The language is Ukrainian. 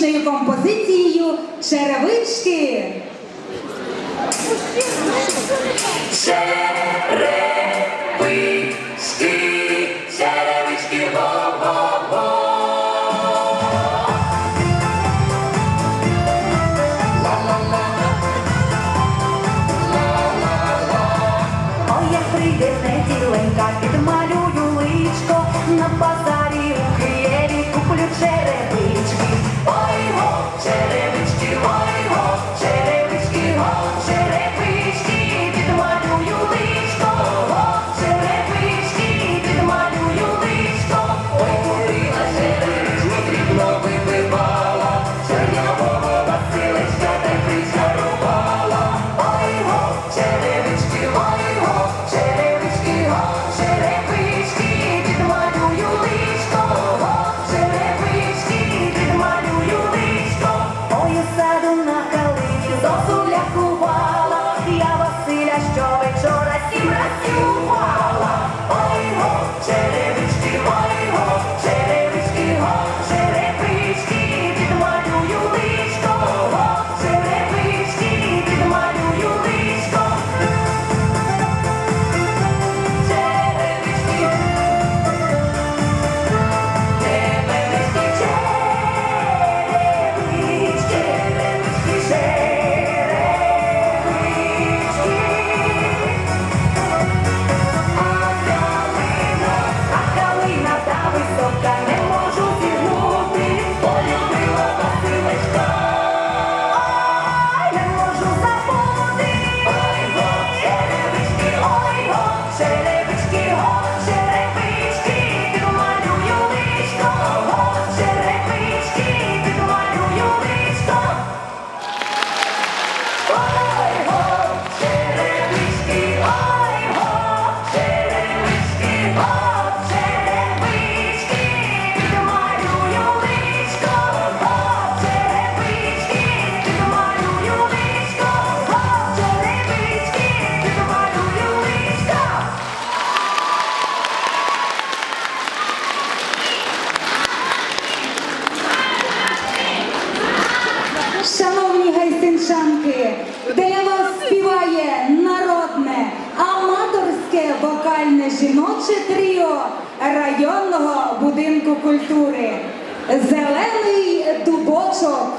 музичною композицією черевички. Черевички, черевички, го-го-го. Ой, як прийде неділенька, підмалюю личко на пасу. шановні гайсинчанки, для вас співає народне аматорське вокальне жіноче тріо районного будинку культури. Зелений дубочок.